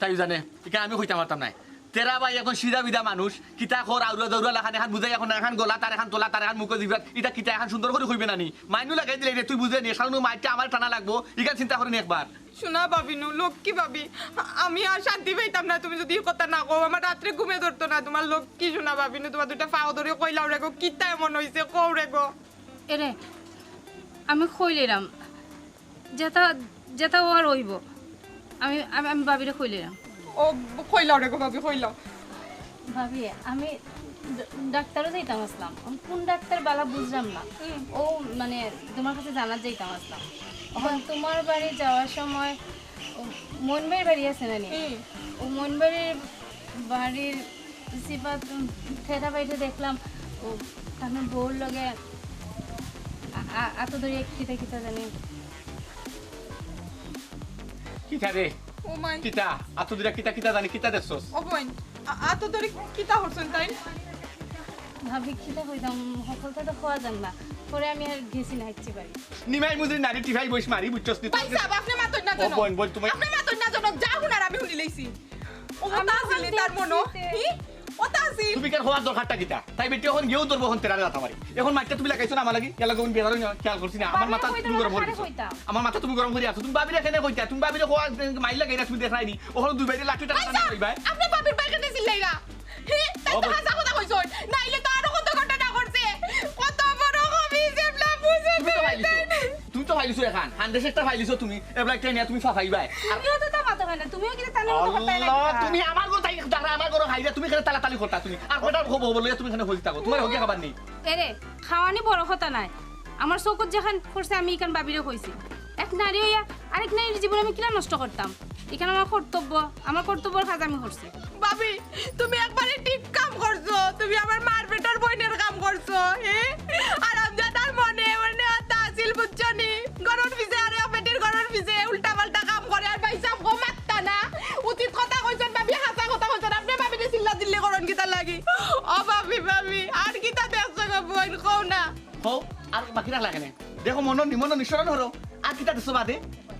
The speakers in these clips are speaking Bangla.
তাই জানে এখানে আমি কইতে পারতাম নাই তেরা ভাই এখন সিধা বিধা মানুষ কিতা খর আউরা দৌড়া লাখান এখন বুঝাই এখন এখন গলা তার এখন তোলা তার এখন মুখ দিবাত এটা কিতা এখন সুন্দর করে কইবে নানি। মাইনু লাগাই দিলে রে তুই বুঝে নি সালনু মাইটা আমার টানা লাগবো ইখান চিন্তা করেন একবার শোনা ভাবিনু লক্ষ্মী ভাবি আমি আর শান্তি পাইতাম না তুমি যদি কথা না কও আমার রাত্রে ঘুমে ধরতো না তোমার লক্ষ্মী শোনা ভাবিনু তোমার দুটা পাও ধরে কইলাও রে গো কিতা এমন হইছে কও রে গো এরে আমি খইলিরাম যেটা যেটা ও আর রইব আমি আমি আমি বাবিরে খইলিরাম ও কইলাও রে গো ভাবি কইলাও। ভাবি আমি ডাক্তারও যাইতাম আসলাম। কোন ডাক্তার বালা বুঝলাম না। ও মানে তোমার কাছে জানার যাইতাম আসলাম। এখন তোমার বাড়ি যাওয়ার সময় মনবাড়ির বাড়ি আছে না নি? ও মনবাড়ির বাড়ির সিপাত ঠেটা বাইঠে দেখলাম। ও তার বউর লগে আ- আ- এত ধরে কিতা কিতা জানি। কিতা রে ও মাই। কিতা? আতো দিরা কিতা কিতা জানি? কিতা দেখছস ও বোন আত ধরে কিতা হরছেন তাই ভাবি খিদা হইতাম সফলতা তো খাওয়া যান না। পরে আমি আর গেছি না হাঁটছি বাড়ি নিমাই মুদি নারী টিভাই বইস মারি বুঝছস ভাই সাহেব আপনি মাতই না ও জানো বোন বোন তুমি আপনি মাতই না জানো যা হুনার আমি শুনি লইছি ও তা আসিল তার মনো দেখছি হি ও তুমি কেন হওয়ার দরকারটা কিতা? তাই বেটি এখন এখন তেরা রাত আমারি এখন মাইটা তুমি লাগাইছো না আমার লাগি? এলা কোন বেদার খেয়াল করছি না। আমার মাথা তুমি গরম করে দিছো। আমার মাথা তুমি গরম করে আছো। তুমি বাবিরে কেন কইতা? তুমি বাবিরে হওয়া মাইল লাগাই না তুমি দেখাই নি। ওখানে দুই বাইরে লাঠি টাকা টাকা কইবা আপনি বাবির বাইকে দিছিল লাইরা তাই তো ভাই। হাসা কথা কইছন নাইলে তো আরও কত ঘটনা করছে কত বড় কবি জেবলা বুঝে তুমি তো ফাইলিছো তুমি তো ফাইলিছো এখন। হান্ড্রেড একটা তুমি। এবলা একটা নিয়ে তুমি ফাফাইবা তো হয় না তুমিও কিন্তু তানের মতো করতে না তুমি আমার ঘর তাই দাঁড়া আমার ঘর খাইলা তুমি কেন তালা তালি করতা তুমি। আর কটা খবর খবর তুমি এখানে হইতা থাকো। তোমার হগে খাবার নেই। এরে খাওয়ানি বড় কথা নাই। আমার চকুত যেখান করছে আমি এখান বাবিরে কইছি। এক নারী হইয়া আরেক নারীর জীবন আমি কিনা নষ্ট করতাম। এখানে আমার কর্তব্য আমার কর্তব্যর কাজ আমি করছি। বাবি তুমি একবারে ঠিক কাম করছ। তুমি আমার মার বাকি রাখলা কেন দেখো মন নিমন নিঃসরণ হরো আর কিতা দিছো বাদে।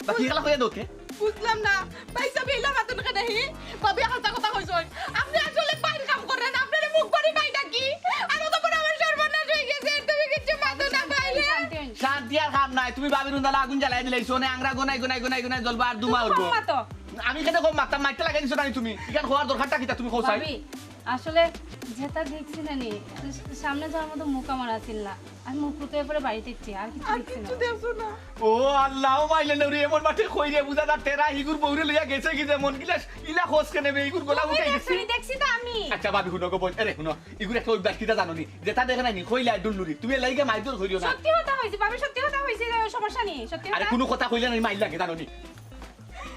বাকি গেলা হইয়া দোকে বুঝলাম না। পয়সা বিলা মাতুন কেন হি বাবি হাসা কথা কইছেন আপনি আসলে বাইর কাম করেন আপনার মুখ বাড়ি নাই নাকি আর তো পরে আমার সর্বনাশ হয়ে গেছে। তুমি কিছু মাতো না পাইলে। শান্তি আর খাম নাই। তুমি বাবির উন্দালা আগুন জ্বালাই দিলাইছো নে আংরা গোনাই গোনাই গোনাই গোনাই জ্বলবা আর দুমা উঠবো আমি কেন কম মারতাম মাইটা লাগাই দিছো তুমি? ইখান হওয়ার দরকারটা কিতা তুমি ভাবি আসলে যেটা দেখছি না নি সামনে যাওয়ার মতো মুখ আমার আছিল না। আমি মুখ রুতে পরে বাড়িতে ইচ্ছি আর কিছু দেখছি না। কিছু দেখছ না ও আল্লাহ মাইলে নে রে এমন মাঠে কই রে বুঝা দা তেরা হিগুর বউরে লইয়া গেছে কি যেমন গিলা ইলা খোঁজ কেনে বে হিগুর গলা উঠে গেছে। দেখছি দেখছি তো আমি। আচ্ছা বাবি শুনো গো বোন আরে শুনো ইগুর একটা অভ্যাস কিতা জানো নি যেটা দেখে নাই নি কইলা ডুল্লুরি তুমি লাইগে মাইদুর কইরিও না। সত্যি কথা হয়েছে ভাবি সত্যি কথা হয়েছে সমস্যা নেই সত্যি আরে কোনো কথা কইলে না মাইল লাগে জানো নি।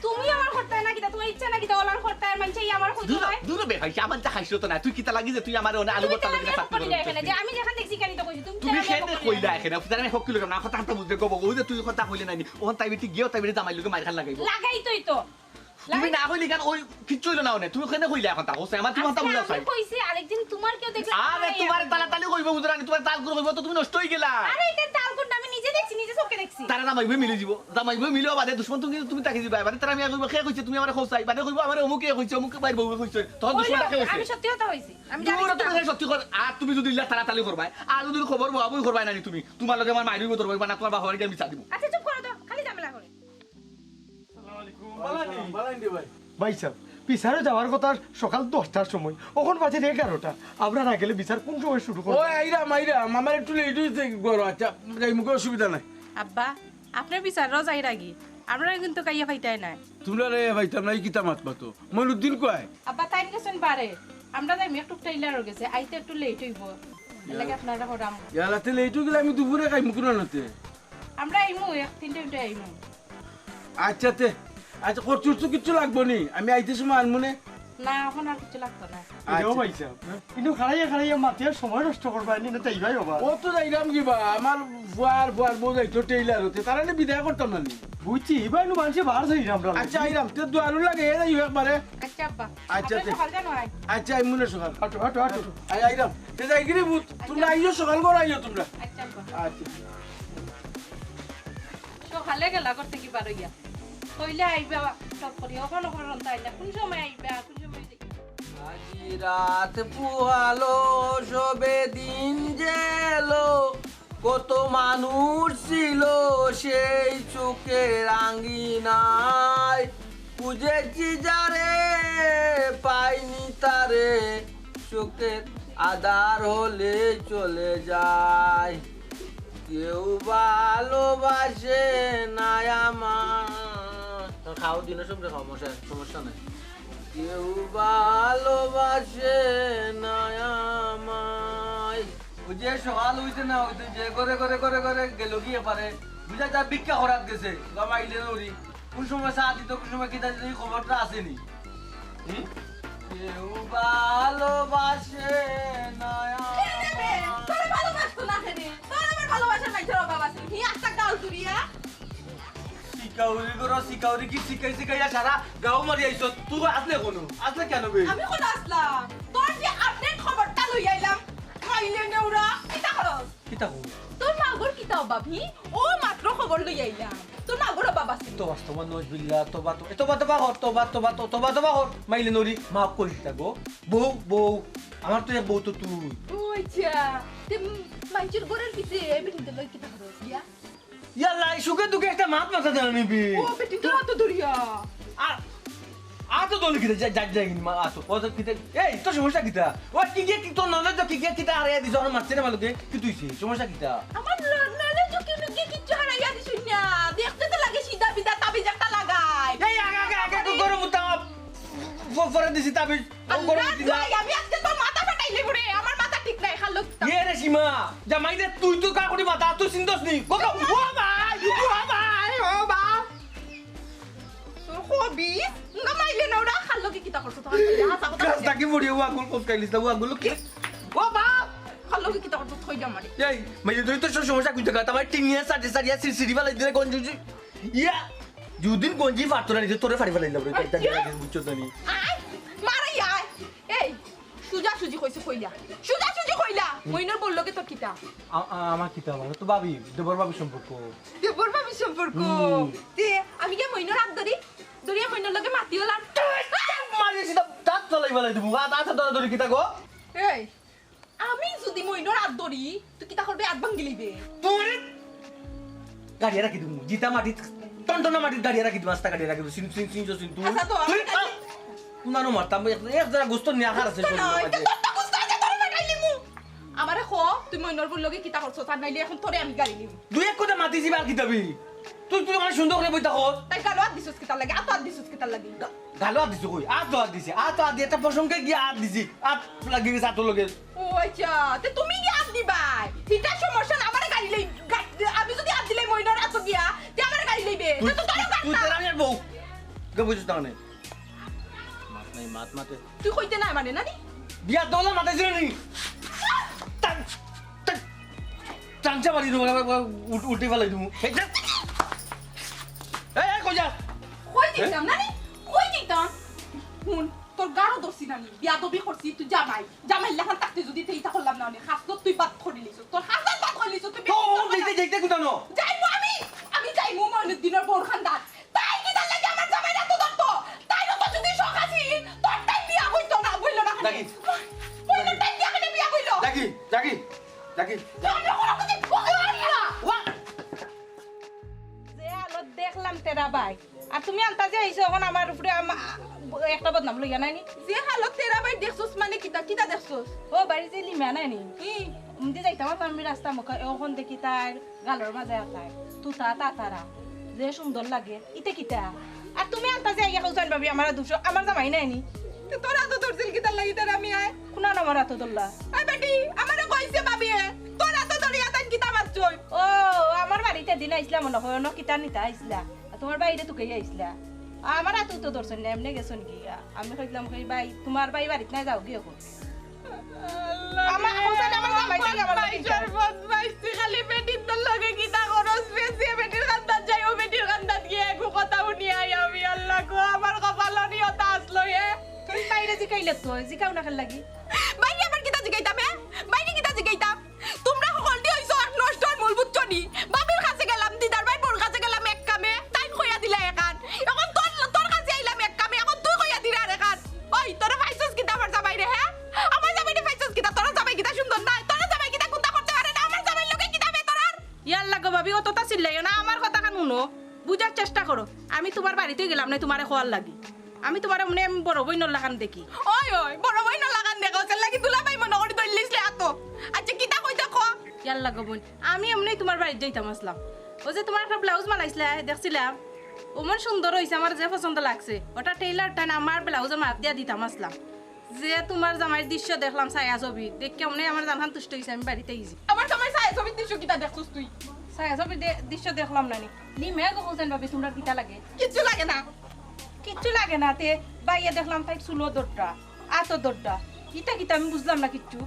তুমি আমার করতে না কিতা তোমার ইচ্ছা না কিতা ওলার করতে আর মানছে আমার খুঁজতে হয়। দূর বে খাইছি আমার তা খাইছো তো না তুই কিতা লাগি যে তুই আমার ওনে আলু তেলা লাগি না এখানে যে আমি যেখান দেখছি কেন তো কইছি তুমি তুমি তেলা পকড়ি কইলা দেয়। এখানে ফুটার আমি হক কিলোগ্রাম না কথা হাতে বুঝতে কব ওই যে তুই কথা কইলে নাই নি ওখান তাই বিটি গিয়েও তাই বিটি জামাই লগে মাইর খান লাগাইবো। লাগাই তোই তো। তুমি না কইলি কেন ওই কিচ্ছু হইল না ওনে তুমি কেনে কইলা এখন তা হোসে আমার তুমি কথা বুঝা চাই আমি কইছি আরেকদিন তোমার কেউ দেখলে আরে তোমার তালা তালি কইবো বুঝরানি তোমার তাল কইবো তো তুমি নষ্ট হই গেলা। আরে এটা নিজে দেখছি নিজে চোখে দেখছি। তারা জামাইবো মিলি যাব জামাইবো মিলিও বাদে দুশ্মন তুমি তুমি তাকি দিবা। তারা আমি কইবো কে কইছে তুমি আমার বাদে কইবো আমার অমুকে কইছে অমুকে বাইর বউ কইছে। তখন দুশ্মন তাকে হইল, আমি সত্যি কথা হইছি আমি জানি তুমি সত্যি কর আর তুমি যদি ইল্লা তাড়াতাড়ি করবাই আর যদি খবর বাবুই করবাই নানি তুমি তোমার লগে আমার মাইরিব ধরবাই না তোমার বাবার দিব। আচ্ছা চুপ করো তো খালি ঝামেলা করে। ভাই সাহেব। বিচারে যাওয়ার কথা সকাল দশটার সময়। ওখান বাজে এগারোটা। আমরা না গেলে বিচার কোন সময় শুরু ও করব আইরাম আইরাম আমার একটু লেট হয়েছে গরো আচ্ছা যাই মুখে অসুবিধা নাই। আব্বা আপনার বিচার যাই রাগি আমরা কিন্তু কাইয়া ফাইতাই নাই। তোমরা রে ভাই তোমরা এই কিতা মাত পাতো মইনুদ্দিন কয়? আব্বা টাইম গেছেন পারে আমরা যাই একটু ট্রেইলার গেছে। আইতে একটু লেট হইব। লাগে আপনারা হরাম। ইয়ালাতে লেট গেলে আমি দুপুরে নাতে আমরা আইমু এক তিনটে উঠে আইমু। আচ্ছা তে। আচ্ছা খরচুর তো কিচ্ছু লাগবো নি। আমি আইতে সময় আনমনে না। এখন আর কিছু লাগতো না। এটাও ভাই কিন্তু খাড়াইয়া খাড়াইয়া মাতিয়ে সময় নষ্ট করবা নি না তাই ভাই হবা। ও তো যাইরাম কিবা আমার ফুয়ার ফুয়ার বউ যাইতো টেইলার হতে তারা নে বিদায় করতাম না নি। বুঝছি এবার নু মানুষে বার যাই আমরা আচ্ছা আইরাম তে দুয়ারু লাগে এ যাই একবারে। আচ্ছা আব্বা। আচ্ছা, সকাল আচ্ছা আই মনে সকাল। আই তে যাই গিরি বুত তোমরা আইও সকাল করে আইও তোমরা। আচ্ছা আব্বা। আচ্ছা। সকালে গেলা করতে কি পারো ইয়া? আইবা সব করি ওখানে ওখানে তাইলে কোন সময় আইবা কোন সময়? আজি রাত পুহালো সবে দিন জেলো কত মানুষ ছিল সেই চোখে রাঙ্গিনাই খুঁজেছি যারে পাইনি তারে চোখের আদার হলে চলে যায় কেউ ভালোবাসে না আমার খাও দিনে সব সমস্যা সমস্যা নাই। কেউ ভালোবাসে না আমায়। যে সকাল হইতে না হইতে যে করে করে করে করে গেল গিয়ে পারে। বুঝা যা ভিক্ষা করাত গেছে গামাইলে নরি কোন সময় চা দিত কোন সময় কিতা দিত এই খবরটা আসেনি। হুম? কেউ ভালোবাসে না আমায়। ভালোবাসতো না ভালোবাসার নাই শিকাউরি করো শিকাউরি কি শিকাই শিকাইয়া সারা গাও মারি আইছ তুই আসলে কোনো? আসলে কেন বে আমি কোন আসলাম তোর যে আপডেট খবরটা লই আইলাম খাইলে নেউরা কিতা করস কিতা কো তোর মাগর কিতা বাবি ও মাত্র খবর লই আইলাম তোর মাগর বাবা ছিল তোবা তোবা নজ বিল্লা তোবা তো তোবা তোবা হর তোবা তোবা তো তোবা তোবা হর মাইলে নরি করিস তা গো। বউ বউ আমার তো বউ তো তুই ওইছা তে মাইচুর গরের পিছে বেটি তো লই কিতা করস ইয়া ইয়াল্লা এই সুখে দুঃখে একটা মাত মাথা দেন নিবি। ও বেটি তো হাত ধরিয়া। আর আর তো দলি কিতা যাই যাই মা আসো। ও কিতা এই তো সমস্যা কিতা? ও কি কি কি তো নলে তো কি কি কিতা? আরে দিছ আর মারছে না কি তুইছি সমস্যা কিতা? আমার নালে তো কেন কি হারাইয়া দিছুন না দেখতে তো লাগে সিধা বিদা তাবিজ একটা লাগাই। এই আগে আগে আগে তো গরম উঠা ফরে দিছি তাবিজ। গরম জয়, আমি আজকে তোর মাথা ফাটাইলে ঘুরে আমার মাথা ঠিক নাই খালো ইয়ে রে সীমা জামাই রে তুই তো কা করি মাথা তুই চিন্তস নি কোকা ও ভাই ও হবি নামাইলে না কথা ও আগুল আগুল কি ও বাপ খালো কি করছ থই দে আমারে এই মানে তুই তো সব সমস্যা কইতে গা তোমার টিনিয়া সাড়ে সাড়িয়া সিরি সিরি বালাই দিলে গঞ্জি ইয়া যুদিন গঞ্জি ফাটতো না নিজে তোরে ফাড়ি ফেলাই লাবরে কইতা দিলা বুঝছ তো নি আয় মারাই আয় এই সুজা সুজি কইছে কইলা সুজা মইনর বলল কে তোর কিতা আমার কিতা মানে তো ভাবি দেবর ভাবি সম্পর্ক। দেবর ভাবি সম্পর্ক? তে আমি কে মইনর হাত ধরি। ধরিয়া মইনর লগে মাতি হলাম। মারি সিধা দাঁত চলাই ফেলাই দেবো। আ দাঁত ধরে ধরে কিতা গো। এই আমি যদি মইনর হাত ধরি তুই কিতা করবে হাত ভাঙ্গি লইবে। তোর গাড়ি রাখি দেবো। জিতা মাটি টনটনা মাটির গাড়ি রাখি দেবো আস্তা গাড়ি রাখি দেবো। সিন সিন সিন সিন তুই আচ্ছা তো, আমি- নানো মারতাম এক এক জায়গা গোস্ত নিয়ে আহার আছে আমারে খ তুই মইনর বলল কি কিতা করছ তার নাইলে এখন তোরে আমি গাড়ি নিব দুই এক কথা মাতি যাবি আর কি দাবি তুই তুই আমার সুন্দর করে বইতা কর তাই গালো হাত দিছস কিতা লাগে আত হাত দিছস কিতা লাগে। গালো হাত দিছে কই আত তো হাত দিছে আত তো হাত দিয়ে একটা প্রসঙ্গে গিয়ে হাত দিছি আত লাগি গেছে আতর লগে। ও আচ্ছা তে তুমি কি হাত দিবাই? সিটা সমস্যা না আমারে গাড়ি লই আমি যদি হাত দিলে মইনর হাত গিয়া তে আমারে গাড়ি লইবে তুই তে তো তোরে তুই তেরা আমি বউ গে বুঝছ তাহলে মাত নাই মাত মাতে তুই কইতে না মানে নানি? বিয়া দলা মাতে ছিল চাংচা মারি দেবো উল্টে দেবো এই এই কই যা? কই দিতাম? নানি কই দিতাম? হুন তোর গাড়ো করছি তুই জামাই। জামাই লেখান থাকতে যদি তুই ইতা করলাম না হাস তুই বাদ করে লিছ তোর হাসান বাদ করে লিছ তুই তো দেখতে দেখতে কোথাও যাইমু আমি আমি যাইমু মনের দিনের বোর খান্দার তাই কি তার লাগে আমার জামাই এত দত্ত? তাই তো যদি শখ আছি তোর টাইম বিয়া হইতো না বলল না দেখি। বলল টাইম বিয়া খালি বিয়া হইল। দেখি দেখি না যে আলোত দেখলাম তেরা বাই আর তুমি আনতা যে আইছো এখন আমার উপরে একটা বদনাম লইয়া নাই নি যে হালত তেরা ভাই দেখছস মানে কিতা কিতা দেখছস? ও বাড়ি যে লিমা নাই নি কি উমদি যাইতাম আমি রাস্তা মুখে এখন দেখি তার গালর মাঝে আতায় তুতা তাতারা। যে সুন্দর লাগে ইতে কিতা। আর তুমি আনতা যে আইয়া কৌশল ভাবি আমার দুশো আমার জামাই নাই নি তে তোরা তো ধরছিল কিতা লাগি তার আমি আয় কোনা নামার হাত দল্লা। আই বেটি আমারে কইছে ভাবি তোরা তো ধরিয়া তাই কিতা মারছই ও আমার বাড়িতে দিন আইসলা মনে হয় ন কিতা নিতা আইসলা। আর তোমার বাইরে তুকে আইসলা? আমার হাত তো ধরছেন না এমনি গেছেন কি? আমি কইলাম কই ভাই তোমার ভাই বাড়িতে নাই যাও গিয়ে এখন আমার কৌশল আমার জামাই নাই আমার বাড়িতে বাইশার বদ খালি বেটির তোর লগে কিতা করস বেশি বেটির কান্দাত যাইও বেটির কান্দাত গিয়ে একু কথা শুনি আই আমি আল্লাহ গো আমার কপাল আসলো হে তুই বাইরে জিকাইলে তো জিকাও না খেল লাগি। খোয়ার লাগি। আমি তোমার মনে আমি বড় বই লাগান দেখি। ওই ওই বড় বই লাগান দেখো সে লাগি তুলা পাই মনে করি দইলিসলে এত আচ্ছা কিতা কই দেখো ইয়ার লাগো বোন আমি এমনি তোমার বাড়িতে যাইতাম আসলাম ও যে তোমার একটা ব্লাউজ মালাইছিলে দেখছিলাম ওমন সুন্দর হয়েছে আমার যে পছন্দ লাগছে। ওটা টেইলারটা না আমার ব্লাউজের মাপ দিয়া দিতাম আসলাম যে তোমার জামাইয়ের দৃশ্য দেখলাম ছায়া ছবি। দেখে মনে আমার জানহান তুষ্ট হয়েছে আমি বাড়িতে গেছি আমার জামাই ছায়া ছবির দৃশ্য কিতা দেখছিস তুই? ছায়া ছবির দৃশ্য দেখলাম না নি? মেয়ে হোসেন ভাবি তোমরা কিতা লাগে। কিচ্ছু লাগে না। কিচ্ছু লাগে না তে। বাইয়ে দেখলাম তাই চুলো দরটা আত দরটা। কিতা কিতা আমি বুঝলাম না কিচ্ছু।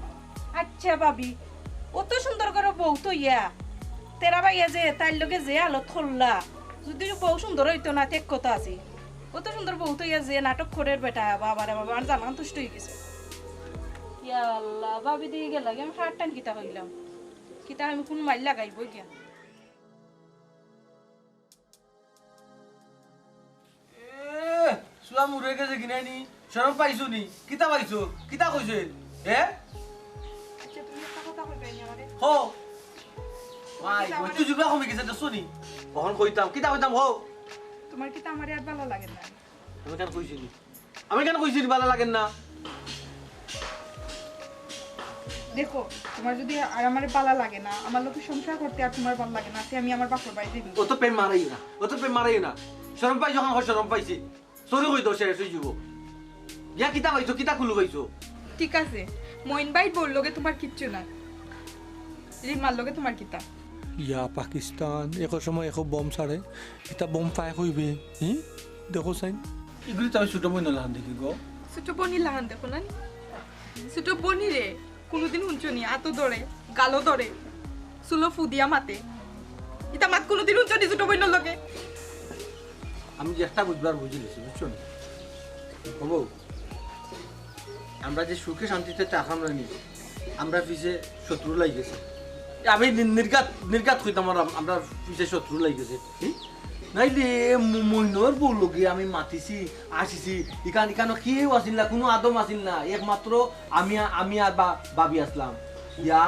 আচ্ছা ভাবি, অত সুন্দর করে বউ তো ইয়া। তেরা বাইয়া যে তাইর লগে যে আলো থল্লা। যদি বউ সুন্দর হইতো না টেক কথা আছে। অত সুন্দর বউ তো ইয়া যে নাটক করে বেটা, বাবা রে বাবা আর জানান তুষ্ট হয়ে গেছে। ইয়া আল্লাহ ভাবি দিয়ে গেল, আমি হার টান কিতা হইলাম। কিতা আমি কোন মাইল লাগাইব গিয়া। চোৱা মূৰে গেছে কিনাই নি? চৰম পাইছো নি? কিতা পাইছো? কিতা কৈছে? হে? নি হ। মাই মইতো জুবা কমি গেছে দেছো নি কখন কইতাম কিতা কইতাম হ। তোমার কিতা আমারে আর ভালো লাগে না আমি কেন কইছিলি আমি কেন কইছিলি ভালো লাগেন না? দেখো তোমার যদি আর আমার পালা লাগে না আমার লোকের সংসার করতে আর তোমার ভালো লাগে না তে আমি আমার বাপর বাড়িতে দিব ও তো প্রেম মারাই না। ও তো প্রেম মারাই না। চরম পাইছো খান চরম পাইছি। চুরি কইতো সে শুই যাব ইয়া কিতা পাইছো কিতা খুলু পাইছো? ঠিক আছে মইন ভাই বললোগে তোমার কিচ্ছু না রিমার লগে তোমার কিতা। ইয়া পাকিস্তান একো সময় একো বম ছাড়ে এটা বম ফাই হইবে হি? দেখো চাইন এগুলি তো আমি ছোট বই নলাম দেখি গো। ছোট বনি লাগান দেখো না ছোট বনি রে কোনোদিন শুনছো নি? আতো ধরে গালো ধরে চুলো ফুদিয়া মাতে। ইতা মাত কোনোদিন শুনছো নি ছোট বইনের লগে? আমি যেটা বুঝবার বুঝি লিছি বুঝছ না? আমরা যে সুখে শান্তিতে চাকাম রানি আমরা পিছে শত্রু লাই গেছে। আমি নি- নির্ঘাত নির্ঘাত কইতাম আমরা পিছে শত্রু হি? নাইলে মইনর বউ আমি মাতিছি, আসিছি ইকান ইকানো কেউ আসিল না, কোনো আদম আসিল না, একমাত্র আমি আমি আর বাবি আসলাম। ইয়া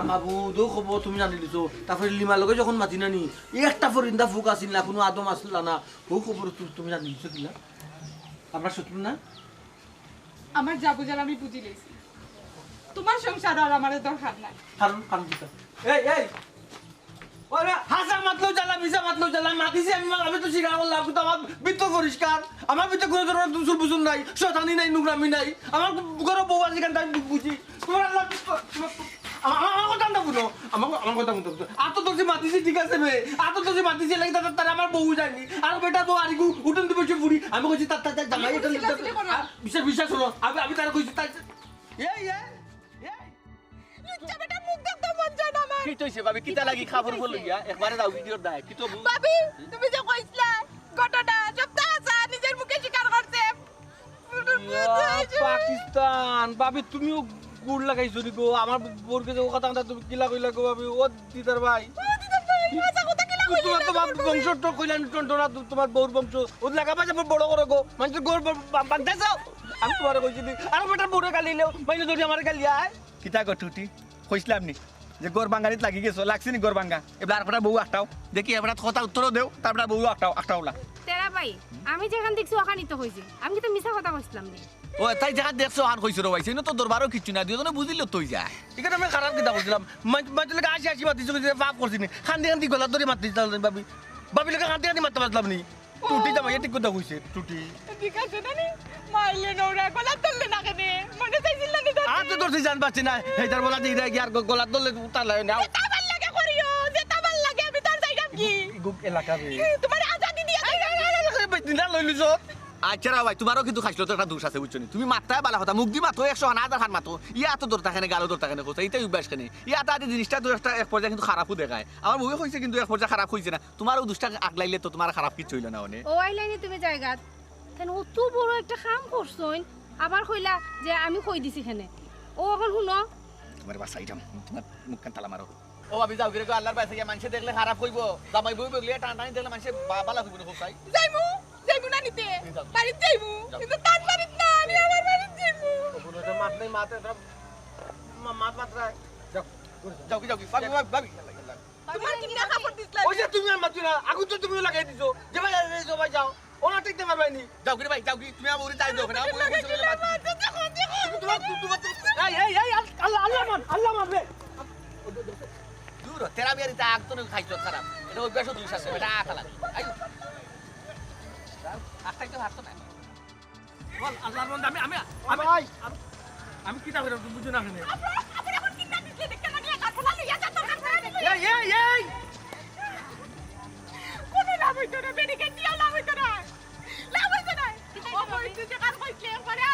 তুমি জানি দিছো। তারপরে লিমার লগে যখন মাতি নানি একটা ফরিন্দা ফুক আসিল না কোনো আদম আসিল না। ও খবর তুমি জানি দিছো কিলা আমরা শত্রু না? আমার যা বুঝার আমি বুঝি লেছি। তোমার সংসার আর আমার দরকার নাই। কারণ কারণ কিতা এই এই! হাসা মাতলো জ্বালা মিশা মাতলো জ্বালা মাতিছি আমি আমি তো স্বীকার করলাম কিন্তু আমার বৃত্ত পরিষ্কার। আমার ভিতরে কোনো ধরনের দুসুর বুসুর নাই শতানি নাই আমার ঘরে বউ আছে কেন আমি বুঝি তোমার আমার কথা না বুঝো আমার আমার কথা আত তোর মাতিছি ঠিক আছে বে আত তোর মাতিছি লাগে তার তার আমার বউ যায়নি আর বেটা বউ আরিগু উঠুন দিবে সে বুড়ি আমি কইছি তার তার জামাই এটা বিশ্বাস বিশ্বাস হলো আমি আমি তার কইছি তার এই এই এই বেটা মুখ দেখতে মন চায় না আমার কি তৈছে ভাবি কিতা লাগি খাবার বল গিয়া একবারে দাও ভিডিওর দায় কি তো ভাবি তুমি যে কইছিলা ঘটনা সপ্তাহ আছে নিজের মুখে স্বীকার করছে পাকিস্তান ভাবি তুমিও গুড় লাগাইছো নি গো আমার বোরকে যে কথা কথা তুমি কিলা কইলা গো ভাবি ও দিদার ভাই। তোমার তোমার বংশ তো কইলাম টন্টনা তোমার বউর বংশ। ও লাগা বাজে বড় করে গো। গোর যাও আমি তোমার কইছি আর বেটা বউরে গালি লেও মাইনে ধরে আমার গালি আয়। কিতা গো টুটি কইছিলাম নি যে গোর বাঙ্গারিত লাগি গেছো লাগছে নি গোর বাঙ্গা এবার আর কটা বউ দেখি এবার কথা উত্তরও দেও তারপরে বউ আটটাও আটটাওলা তেরা ভাই আমি যেখান দেখছি ওখানই তো হয়েছে আমি কিন্তু মিছা কথা কইছিলাম নি। ও তাই জায়গা দেখছ আন কইছো রে ভাইছে তো দরবারও কিচ্ছু না দুজনে বুঝিল তুই যায় এখানে আমি খারাপ কিতা করছিলাম মাঝে লাগে আসি আসি মাতিছো কিন্তু পাপ করছি নি খান্দি খান্দি গলা ধরে মাতি ভাবি ভাবি লাগে খান্দি খান্দি মারতে পারলাম নি টুটি জামাই ঠিক কথা কইছে টুটি ঠিক আছে না নি মাইলে নোরা গলা তুললে না কেনে মনে চাইছিল না নিতে আর তো তোর জান পাচ্ছি না হেটার বলা দিয়ে দেয় আর গলা ধরলে উতার লাগে না তাবার লাগে করিও যে তাবার লাগে আমি তার যাইগাম কি গুক এলাকা রে তোমার আজাদি দিয়া দিনা লইলিছ আচ্ছা ভাই তোমারও কিন্তু খাইছিল তো একটা দোষ আছে বুঝছ তুমি মাত্রায় বালা কথা মুখ দি মাতো একশো হান হাজার হান মাতো ইয়া তো দর থাকে গালো কোথায় এইটাই অভ্যাস ইয়া তাদের জিনিসটা তো একটা এক পর্যায়ে কিন্তু খারাপও দেখায়। আমার বউয়ে হয়েছে কিন্তু এক পর্যায়ে খারাপ হয়েছে না। তোমারও দুষ্টা আগলাইলে তো তোমার খারাপ কিছু হইল না অনেক ও আইলাইনে তুমি জায়গা কেন অত বড় একটা কাম করছইন। আবার কইলা যে আমি কই দিছি এখানে। ও এখন শুনো। তোমার বাসাই যাম তোমার মুখ কান তালা মারো। ও ভাবি যাও গিরে আল্লাহর বাসে মানুষে দেখলে খারাপ হইব। জামাই বই টান টানি দেখলে মানুষে বালা হইব না কোথায়? যাইমু। যাইমু না নিতে? বাড়িতে যাইমু কিন্তু তার বাড়িতে না আমি আমার বাড়িতে যাইমু মাত নেই মাত মাত মাত্রা যাও কি যাও কি ভাবি ভাবি ভাবি তোমার কি না কাপড় দিছলা? ওই যে তুমি আমার মাতি আগুন তো তুমিও লাগাই দিছো। যে ভাই যে ভাই যাও। ওনা টিকতে পারবে নি। যাও কি ভাই যাও কি তুমি আমার তাই দাও না আমার কইছে বলে বাদ তোমার তোমার এই এই এই আল্লাহ আল্লাহ মান আল্লাহ মান রে। দূর তেরা বিয়ারি তা আগ তো খাইছো খারাপ। এটা অভ্যাস দুই শাসন এটা লাগে আই আখটাই তো হারতো না? বল আল্লাহর বন্ধু আমি আমি আমি আমি কি তা করে তুমি বুঝো না কেন আপনি এখন কি না দেখতে না নিয়ে কাপড় লইয়া যা তোর কাছে এই এই এই! কোনো লাভ হইতো না মেডিকেল দিও লাভ হইতো না। লাভ হইতো না। ও যে পরে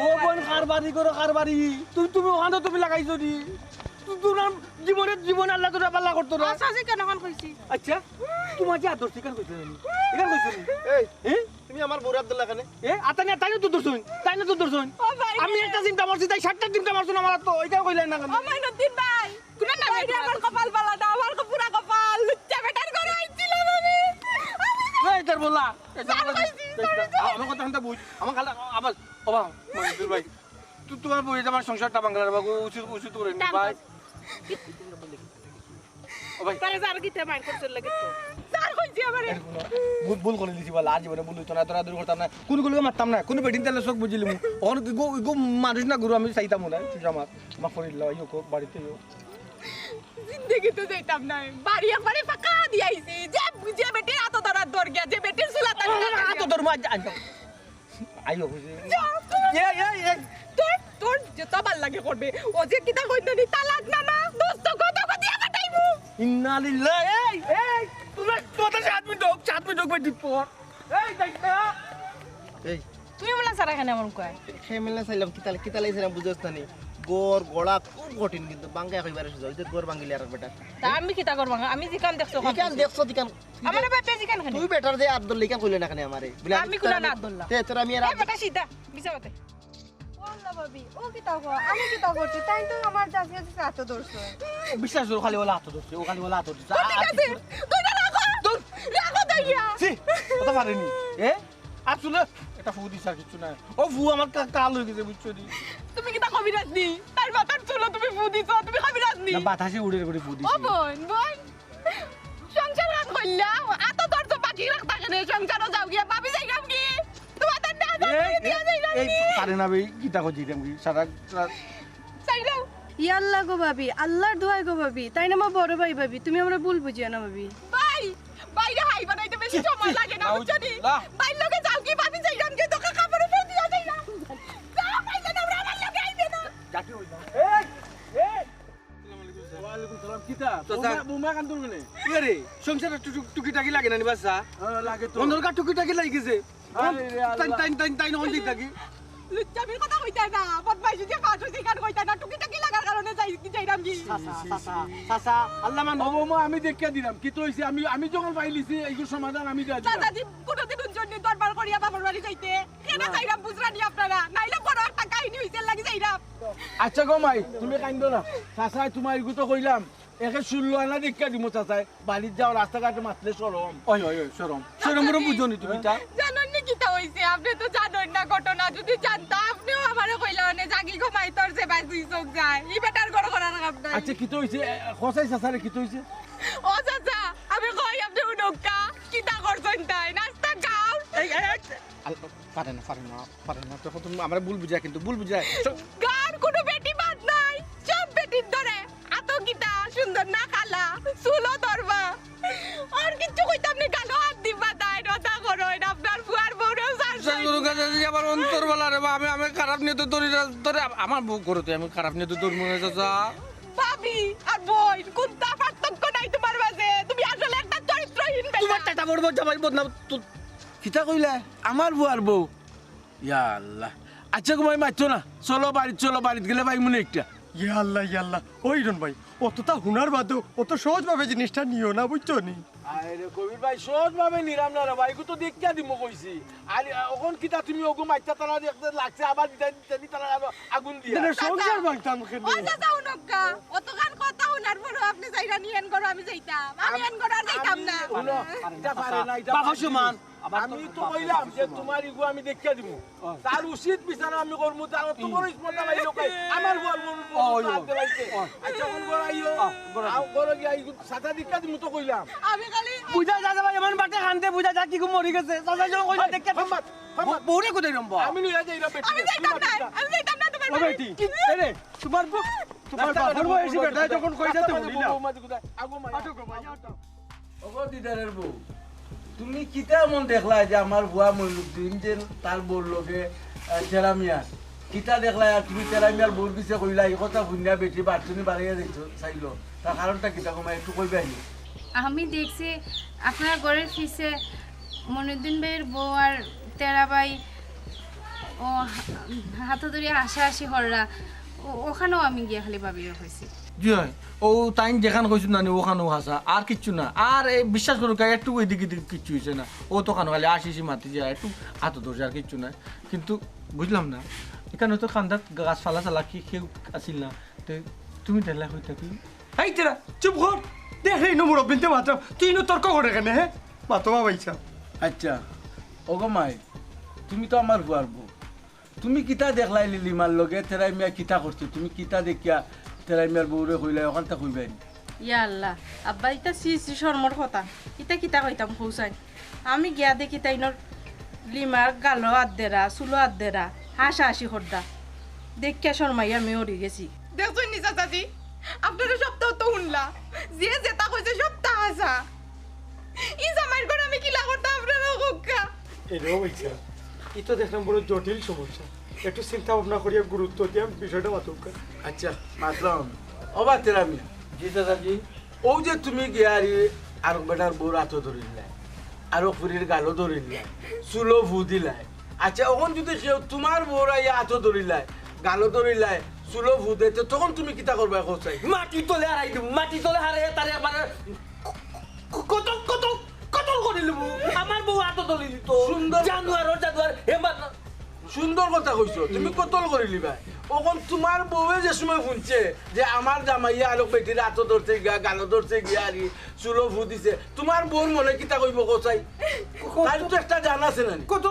ও বোন কারবারি করো কারবারি? তুমি তুমি ওখানে তুমি লাগাইছো দি তোমার জীবনে জীবন আল্লাহ তোরা পাল্লা করতো না। সাজি কেন কোন কইছি? আচ্ছা তোমার যে আদর্শ কেন কইছো নি এখান কইছো নি এই হ্যাঁ তুমি আমার বড় আব্দুল্লাহ খানে? এ আতানি তাই না তো দর্শন তাই না তো দর্শন আমি একটা চিন্তা মারছি তাই সাতটা চিন্তা মারছো না আমার তো? ওইটা কইলেন না কেন? ও মাইনুদ্দিন ভাই। কোন না আমার কপাল বালা আমার বলা আমার কথা শুনতে বুঝ আমার খালা আবার বাবা মনিদুর ভাই। তুই তোমার বই আমার সংসারটা বাংলার বাবু উচিত উচিত করে নি ভাই। আমারে? ভুল ভুল করে দিছি বলা জীবনে ভুল হইতো না তোরা দূর করতাম না। কোনগুলো মারতাম না কোন বেডিন তেলে চোখ বুঝিলি মু। গো গো মানুষ না গুরু আমি চাইতাম না আমার ফরিল ইও বাড়িতে জিন্দগি তো যাইতাম না বাড়ি একবারে ফাঁকা দিয়াইছি যে যে বেটির হাত ধরার দর গিয়া যে বেটির সুলা তার আ তো তোর মা আইও কইছে এ এ এ তোর তোর যে তবাল লাগে করবে ও যে কিতা কইতে নি তালাক না না দোস্ত কত কত দিয়া কাটাইবো ইন্না লিল্লাহ এই এই তুমি তোর সাত মিনিট হোক সাত মিনিট হোক বেটি পর এই দেখ না এই তুমি বলা সারা এখানে এমন কয় খেমেলা চাইলাম কিতালে কিতালে চাইলাম বুঝছ না নি গড় গড়া খুব কঠিন কিন্তু। বাঙ্গা কইবারে সুযোগ যে গড় বাঙ্গিলে আর বেটা। তা আমি কিতা করব? আমি জিকান দেখছ ইকান দেখছ দিকান আমার বাপে জিকান খানি তুই বেটার যে আব্দুল লিকান কইলে না খানে আমারে? বলে আমি কইলা না আব্দুল্লাহ। তে তোর আমি আর বেটা সিধা বিছা বাতে আল্লাহ ভাবি ও কি তাও আমি কি তাও করছি? তাই তো আমার যাচ্ছে যাচ্ছে এত ধরছে। বিশ্বাস করো খালি ওলা হাত ধরছে ও খালি ওলা হাত ধরছে। ঠিক আছে? তুই না রাখো! তোর রাখো দইয়া সি কথা পারেনি এ? আসলে এটা ফু দিছ আর কিছু না ও ফু আমার কা- কাল হয়ে গেছে বুঝছ নি তুমি কবিরাজ নি? তার মাথার চুলো তুমি ফু দিছো তুমি কবিরাজ নি? না বাতাসে উড়ে করে ফু ও বোন বোন সংসার রাত কইলা আতো তোর তো বাকি রাখতা কেন সংসারও যাও গিয়া ভাবি যাই গাম কি? তোমার তো না দিয়া যাই এই পারে না ভাই কই দিতাম কি? সারা চাইলাও ইয়াল্লা গো ভাবি আল্লাহর দোয়াই গো ভাবি। তাই না আমার বড় ভাই ভাবি তুমি আমরা ভুল বুঝিও না ভাবি। ভাই বাইরে হাই বানাইতে বেশি সময় লাগে না না, বুঝছ নি? ভাই লগে যাও কি? ভাবি যাই গাম কি তোকে কাপড় উপর দিয়া যাই না যাও পাইলে না আমার লগে আইবে না জাতি হই না এই এই ওয়ালাইকুম সালাম কিতা? বুমা বুমা কান তোর মানে কি রে? সংসারে টুকি টাকি লাগে না নি লাগে তো। অন্ধর টুকি টাকি লাগি গেছে তাই তাই তাই তাই নন দিক থাকি। লুচ্চামির কথা কইতা না বদমাইশি যে পাঁচ হইছে কার কইতা না টুকি টাকি লাগার কারণে যাই যাইরাম কি সাসা আল্লাহ মান ও আমি দেখিয়া দিলাম কি তো হইছে? আমি আমি যখন পাইলিছি এইগুলো সমাধান আমি দিয়া দিলাম। দাদাজি কোনোদিন জন্য দরবার করিয়া বাবার বাড়ি যাইতে। কেন যাইরাম বুঝরানি আপনারা? নাইলে বড় একটা কাহিনী হইছে লাগি যাইরাম। আচ্ছা গো মাই তুমি কাইন্দ না। চাচাই তোমার এগুলো তো কইলাম। একে শুনলো না দেখিয়া দিব চাচাই বাড়ির যাও রাস্তাঘাটে মাতলে সরম ওই ওই ওই সরম সরম মরম বুঝনি তুমি তা? জানেন নি কিতা হইছে আপনি তো জানেন না ঘটনা। যদি জানতাম আপনিও আমারে কইলা মানে জাগি ঘুমাই তোর যে বাই দুই চোখ যায়। ই বেটার গড় করার নাই। আচ্ছা কি তো হইছে খসাই চাচারে কি তো হইছে ও চাচা আমি কই আপনি উনকা কিতা করছেন তাই নাস্তা খাও। পারে না পারে না পারে না তখন তুমি আমরা ভুল বুঝা কিন্তু ভুল বুঝা গান কোনো বেটি বাদ নাই সব বেটির ধরে আতো গীতা সুন্দর না খালা চুলো ধরবা। আর কিচ্ছু কইতাম নি গালো হাত দিবা তাই নতা করো আপনার ফুয়ার বউরেও সারছাই আমার অন্তর বলা রে আমি আমি খারাপ নিয়ে তো আমার বউ করতে আমি খারাপ নিয়ে তো তোর মনে চাচা। ভাবি আর বোন কোনটা পার্থক্য নাই তোমার মাঝে। তুমি আসলে একটা চরিত্রহীন তোমার টাটা বড় বউ জামাই বদনাম তো কিতা কইলা? আমার বউ। আর বউ ইয়া আল্লাহ আচ্ছা মারছো না। চলো বাড়ি চলো বাড়িতে গেলে ভাই মনে একটা। ইয়া আল্লাহ ইয়া আল্লাহ ওই রন ভাই অতটা হুনার বাদেও অত সহজভাবে জিনিসটা নিও না বুঝছ নি? আরে কবির ভাই সহজ ভাবে নিরাম না রে ভাই তো দেখিয়া দিমু কইছি। আর এখন কিতা তুমি ওগো মাইতা তারা দেখতে লাগছে আবার দিতে দিতে তারা আগুন দিয়া। এটা সংসার ভাঙতাম ও খেলে চাচা উনকা অত গান কথা উনার পরও আপনি যাইরা নিয়েন করো আমি যাইতাম। আমি এন করো আর যাইতাম না। এটা পারে না এটা বাবা সমান। আমি তো কইলাম যে তোমার। ইগু আমি দেখিয়া দিব তার উচিত বিচার আমি করব তার তোমার স্পর্ধা মাইল আমার বল বল আচ্ছা কোন গড় আইও আও গড় গিয়া ইগু সাথা দীক্ষা দিব তো কইলাম। আমি খালি বুঝা যা যাবা এমন বাটে খানতে বুঝা যা কি গু মরি গেছে। চাচা যখন কইলা দেখিয়া বউরে কোথায় রম্বা আমি লইয়া যাই রা বেটি। আমি যাইতাম না আমি যাইতাম না তোমার বেটি এরে তোমার তোমার বাবার বয়সী বেটা যখন কইছে তো বলি না। আগো মাই ওগো দিদারের বউ। তুমি কিতা মন দেখলা যে আমার বুয়া মইনুদ্দিন যে তার বউর লগে তেরামিয়া কিতা দেখলা আর তুমি তেরামিয়ার বউর পিছে কইলা এই কথা ভুন্যা বেটি বাড়ছুনি বাড়িয়ে দিছো চাইলো। তার কারণটা কিতা কমা একটু কইবা নি আমি দেখছি আপনার ঘরের ফিসে মনুদ্দিন ভাইয়ের বউ আর তেরাবাই, ও হাতে ধরে হাসাহাসি হররা ওখানেও আমি গিয়ে খালি ভাবিয়ে হয়েছি জি হয়। ও তাই যেখান কইছো না ওখানে হাসা। আর কিচ্ছু না। আর এই বিশ্বাস করো গায়ে একটু ওই দিকে দিকে কিচ্ছু হয়েছে না। ও তো খানো খালি আসিসি মাতি যায় একটু হাত ধরছে আর কিচ্ছু না। কিন্তু বুঝলাম না এখানে তো খান্দাত গাছ ফালা চালা কি কেউ আসিল না। তো তুমি দেখলা হয়ে থাকি। এই তেরা চুপ কর। দেখ এই নম্বর বিনতে মাত্র। তুই নো তর্ক করে কেন হে? মাতো বাবা ইচ্ছা। আচ্ছা ওগো মাই তুমি তো আমার বুয়ার বউ। তুমি কিতা দেখলাই লিলিমার লগে? তেরামিয়া কিতা করছ? তুমি কিতা দেখিয়া তেরামিয়ার বউরে কইলাই ওখানটা কইবাই নি ইয়া আল্লাহ আব্বা ইতা সি সি শর্মর কথা ইতা কিতা কইতাম কৌসাই আমি গিয়া দেখি তাইনর লিমার গালো আদ্দেরা চুলো আদ্দেরা হাসা হাসি হরদা দেখিয়া শর্মাই আমি ওরি গেছি দেখছ নিসা চাচি আপনারা সপ্তাহ তো শুনলা যে যেটা কইছে সপ্তাহ হাসা ই জামাইর করে আমি কিলা করতাম আপনারা কুক্কা এটাও ইচ্ছা ই তো দেখলাম বড় জটিল সমস্যা একটু চিন্তা ভাবনা করিয়া গুরুত্ব দিয়া বিষয়টা মাতুক আচ্ছা। মাতলাম। অবা তেরামিয়া জি দাদাজি। ও যে তুমি গিয়ারি আর বেটার বউর হাত ধরিলাই আর ফুরির গালো ধরিলাই চুলো ভু দিলাই আচ্ছা ওখান যদি কেউ তোমার বউরা ইয়া হাত ধরিলাই গালো ধরিলাই চুলো ভু দিতে তখন তুমি কিতা করবা কোথায় মাটি তলে হারাই দিব মাটি তলে হারাই তারে মানে কত কত কত করে লিবু আমার বউ হাত তলে দিত সুন্দর। জানুয়ার জানুয়ার হেমা সুন্দর কথা কইছো তুমি কতল করে লিবা ওখন তোমার বউয়ে যে সময় শুনছে যে আমার জামাইয়া আলোক বেটির হাত ধরছে গিয়া গালো ধরছে গিয়া আর চুলো ভু দিছে তোমার বউর মনে কিতা কইব কোথায় তাই তো একটা জানা আছে না কত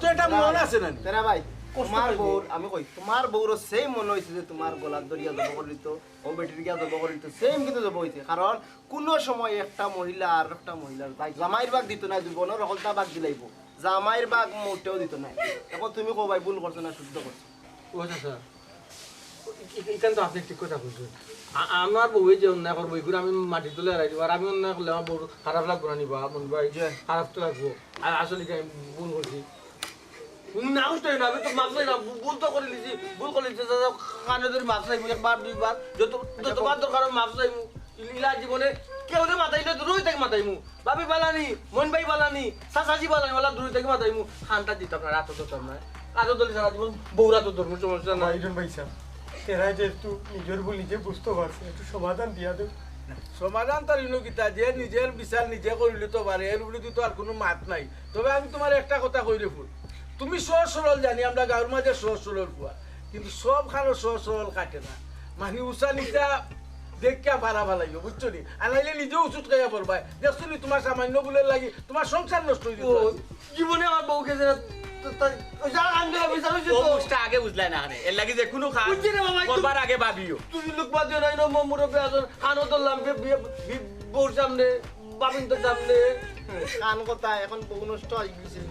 তো একটা মন আছে না তেরা ভাই তোমার বউর আমি কই তোমার বউর সেম মনে হয়েছে যে তোমার গলার দরিয়া জব করিত ও বেটির গিয়া জব করিত সেম কিন্তু জব হয়েছে কারণ কোন সময় একটা মহিলা আর একটা মহিলার ভাই জামাইয়ের বাগ দিত না জীবনের সকলটা বাগ দিলাইব জামাইয়ের বাগ মোটেও দিত না এখন তুমি কো ভাই ভুল করছ না শুদ্ধ করছ। ও চাচা এখান তো আপনি ঠিক কথা বলছেন। আ- আমার বউয়ে যে অন্যায় করব এগুলো আমি মাটি তুলে হারাই দিব আর আমি অন্যায় করলে আমার বউ খারাপ লাগবো না নিবা মন ভাই খারাপ তো লাগবো। আর আসলে কি আমি ভুল করছি? না কষ্ট না আমি তো মাফ না। ভুল তো করে নিছি। ভুল করে নিছি কানে ধরে মাফ চাইব একবার দুইবার। যত যতবার দরকার হবে ইলা জীবনে কেউ না মাথাইলে দূরই থেকে মাথাইমু বাবি বালানি মন ভাই বালানি সাসাজি বালানি বালা দূরই থেকে মাথাইমু খানটা দিতাম না রাত ধরতাম না রাত ধরলে সারা জীবন বউরা তো ধর্ম সমস্যা নাই ভাইজন ভাইসা তেরা যেহেতু নিজের ভুল নিজে বুঝতে পারছে একটু সমাধান দিয়া দেব সমাধান তার ইনো কিতা যে নিজের বিচার নিজে করিলে তো পারে এর উপরে তো আর কোনো মাত নাই। তবে আমি তোমার একটা কথা কইলে ফুল। তুমি সহজ সরল জানি আমরা গাঁর মাঝে সহজ সরল ফুয়া। কিন্তু সব খানো সহজ সরল কাটে না। মানে উষা নিচা দেখিয়া ভাড়া ভালাইব বুঝছ নি আর নাইলে নিজেও উচুত খাইয়া পড়বা দেখছ নি তোমার সামান্য বলে লাগি তোমার সংসার নষ্ট হয়ে যেত জীবনে আমার বউকে যে তো- তো- তো। আগে বুঝলাই না এর লাগি যে কোনো খান বুঝছি রে বাবা, আগে ভাবিও। তুমি লোক বাদ নাই না মমুরে বেয়াজন খানো ধরলাম বউর সামনে বাবিন তোর সামনে। কান কথা এখন বউ নষ্ট হয়ে গেছিল